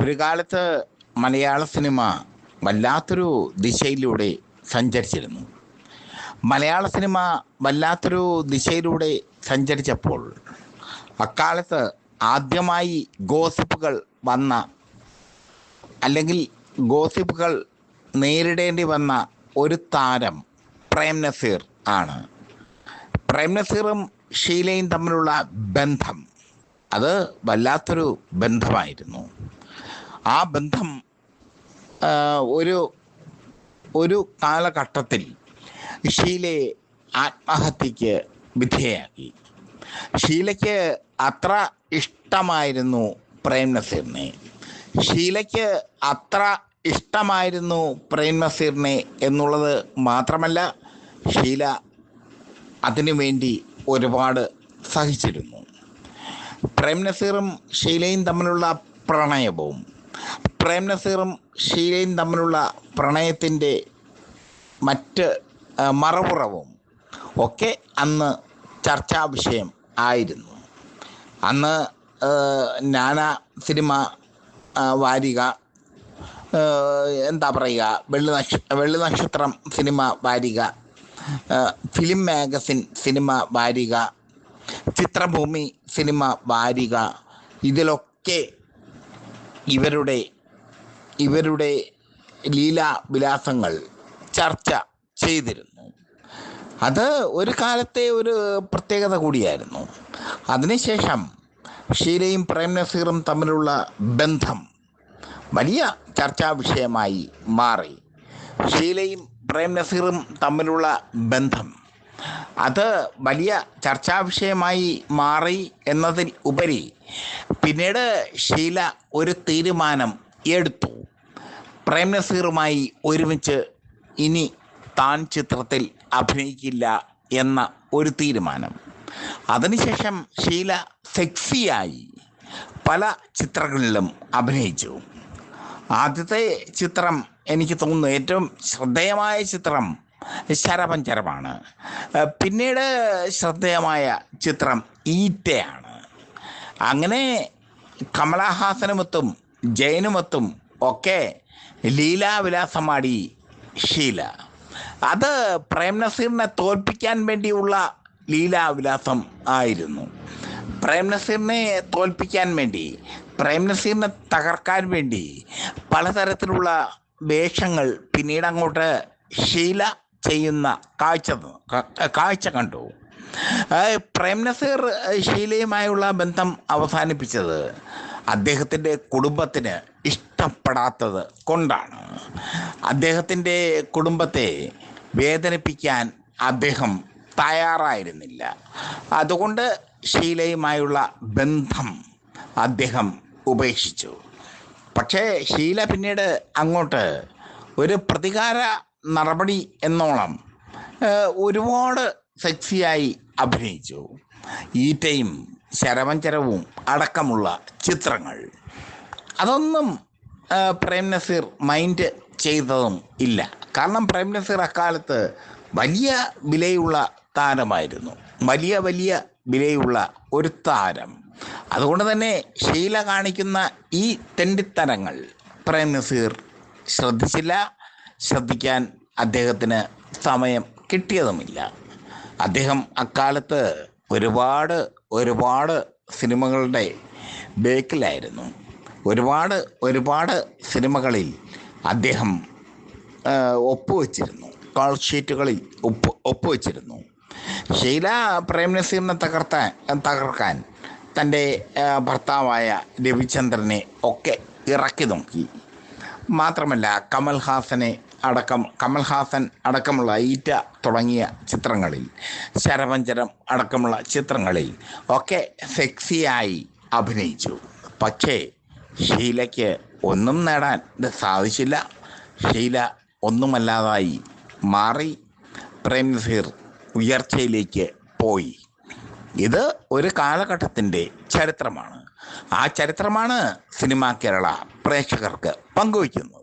ഒരു കാലത്ത് മലയാള സിനിമ വല്ലാത്തൊരു ദിശയിലൂടെ സഞ്ചരിച്ചിരുന്നു. മലയാള സിനിമ വല്ലാത്തൊരു ദിശയിലൂടെ സഞ്ചരിച്ചപ്പോൾ അക്കാലത്ത് ആദ്യമായി ഗോസിപ്പുകൾ വന്ന അല്ലെങ്കിൽ ഗോസിപ്പുകൾ നേരിടേണ്ടി വന്ന ഒരു താരം പ്രേം നസീർ ആണ്. പ്രേം നസീറും ഷീലയും തമ്മിലുള്ള ബന്ധം അത് വല്ലാത്തൊരു ബന്ധമായിരുന്നു. ആ ബന്ധം ഒരു ഒരു കാലഘട്ടത്തിൽ ഷീലയെ ആത്മഹത്യക്ക് വിധേയാക്കി ഷീലയ്ക്ക് അത്ര ഇഷ്ടമായിരുന്നു പ്രേം നസീറിനെ ഷീലയ്ക്ക് അത്ര ഇഷ്ടമായിരുന്നു പ്രേം നസീറിനെ എന്നുള്ളത് മാത്രമല്ല ഷീല അതിനു വേണ്ടി ഒരുപാട് സഹിച്ചിരുന്നു. പ്രേംനസീറും ഷീലയും തമ്മിലുള്ള പ്രണയവും പ്രേം നസീറും ഷീലയും തമ്മിലുള്ള പ്രണയത്തിന്റെ മറ്റ് മറപുറവും ഒക്കെ അന്ന് ചർച്ചാ വിഷയം ആയിരുന്നു. അന്ന് നാന സിനിമ വാരിക എന്താ പറയുക വെള്ളി നക്ഷ വെള്ളി നക്ഷത്രം സിനിമ വാരിക ഫിലിം മാഗസിൻ സിനിമ വാരിക ചിത്രഭൂമി സിനിമ വാരിക ഇതിലൊക്കെ ഇവരുടെ ഇവരുടെ ലീലാവിലാസങ്ങൾ ചർച്ച ചെയ്തിരുന്നു. അത് ഒരു കാലത്തെ ഒരു പ്രത്യേകത കൂടിയായിരുന്നു. അതിനുശേഷം ഷീലയും പ്രേം നസീറും തമ്മിലുള്ള ബന്ധം വലിയ ചർച്ചാ വിഷയമായി മാറി. ഷീലയും പ്രേം നസീറും തമ്മിലുള്ള ബന്ധം അത് വലിയ ചർച്ചാ വിഷയമായി മാറി എന്നതിൽ ഉപരി പിന്നീട് ഷീല ഒരു തീരുമാനം എടുത്തു. പ്രേം നസീറുമായി ഒരുമിച്ച് ഇനി താൻ ചിത്രത്തിൽ അഭിനയിക്കില്ല എന്ന ഒരു തീരുമാനം. അതിനുശേഷം ഷീല സെക്സിയായി പല ചിത്രങ്ങളിലും അഭിനയിച്ചു. ആദ്യത്തെ ചിത്രം എനിക്ക് തോന്നുന്നു ഏറ്റവും ശ്രദ്ധേയമായ ചിത്രം ശരപഞ്ചരമാണ് പിന്നീട് ശ്രദ്ധേയമായ ചിത്രം ഈറ്റയാണ്. അങ്ങനെ കമലഹാസനുമൊത്തും ജയനുമൊത്തും ഒക്കെ ലീലാവിലാസമാടി ഷീല അത് പ്രേം നസീറിനെ തോൽപ്പിക്കാൻ വേണ്ടിയുള്ള ലീലാവിലാസം ആയിരുന്നു. പ്രേം നസീറിനെ തോൽപ്പിക്കാൻ വേണ്ടി പ്രേം നസീറിനെ തകർക്കാൻ വേണ്ടി പലതരത്തിലുള്ള വേഷങ്ങൾ പിന്നീട് അങ്ങോട്ട് ഷീല ചെയ്യുന്ന കാഴ്ച കാഴ്ച കണ്ടു. പ്രേം നസീർ ഷീലയുമായുള്ള ബന്ധം അവസാനിപ്പിച്ചത് അദ്ദേഹത്തിന്റെ കുടുംബത്തിന് ഇഷ്ടപ്പെടാത്തത് കൊണ്ടാണ്. അദ്ദേഹത്തിന്റെ കുടുംബത്തെ വേദനിപ്പിക്കാൻ അദ്ദേഹം തയ്യാറായിരുന്നില്ല. അതുകൊണ്ട് ഷീലയുമായുള്ള ബന്ധം അദ്ദേഹം ഉപേക്ഷിച്ചു. പക്ഷേ ഷീല പിന്നീട് അങ്ങോട്ട് ഒരു പ്രതികാര നടപടി എന്നോണം ഒരുപാട് സെക്സിയായി അഭിനയിച്ചു. ഈറ്റയും ശരവഞ്ചരവും അടക്കമുള്ള ചിത്രങ്ങൾ. അതൊന്നും പ്രേം നസീർ മൈൻഡ് ചെയ്തതും ഇല്ല. കാരണം പ്രേം നസീർ അക്കാലത്ത് വലിയ വിലയുള്ള താരമായിരുന്നു. വലിയ വലിയ വിലയുള്ള ഒരു താരം. അതുകൊണ്ട് തന്നെ ഷീല കാണിക്കുന്ന ഈ തെണ്ടിത്തരങ്ങൾ പ്രേം നസീർ ശ്രദ്ധിച്ചില്ല. ശ്രദ്ധിക്കാൻ അദ്ദേഹത്തിന് സമയം കിട്ടിയതുമില്ല. അദ്ദേഹം അക്കാലത്ത് ഒരുപാട് ഒരുപാട് സിനിമകളുടെ ബേക്കിലായിരുന്നു. ഒരുപാട് ഒരുപാട് സിനിമകളിൽ അദ്ദേഹം ഒപ്പുവച്ചിരുന്നു. കോൾ ഷീറ്റുകളിൽ ഒപ്പ് ഒപ്പുവെച്ചിരുന്നു. ഷീല പ്രേം നസീറിനെ തകർത്താൻ തകർക്കാൻ തന്റെ ഭർത്താവായ രവിചന്ദ്രനെ ഒക്കെ ഇറക്കി നോക്കി. മാത്രമല്ല കമൽഹാസനെ അടക്കം കമൽഹാസൻ അടക്കമുള്ള ഈറ്റ തുടങ്ങിയ ചിത്രങ്ങളിൽ ശരവഞ്ചരം അടക്കമുള്ള ചിത്രങ്ങളിൽ ഒക്കെ സെക്സിയായി അഭിനയിച്ചു. പക്ഷേ ഷീലയ്ക്ക് ഒന്നും നേടാൻ ഇത് സാധിച്ചില്ല. ഷീല ഒന്നുമല്ലാതായി മാറി പ്രേം നസീർ ഉയർച്ചയിലേക്ക് പോയി. ഇത് ഒരു കാലഘട്ടത്തിന്റെ ചരിത്രമാണ്. ആ ചരിത്രമാണ് സിനിമ കേരള പ്രേക്ഷകർക്ക് പങ്കുവയ്ക്കുന്നത്.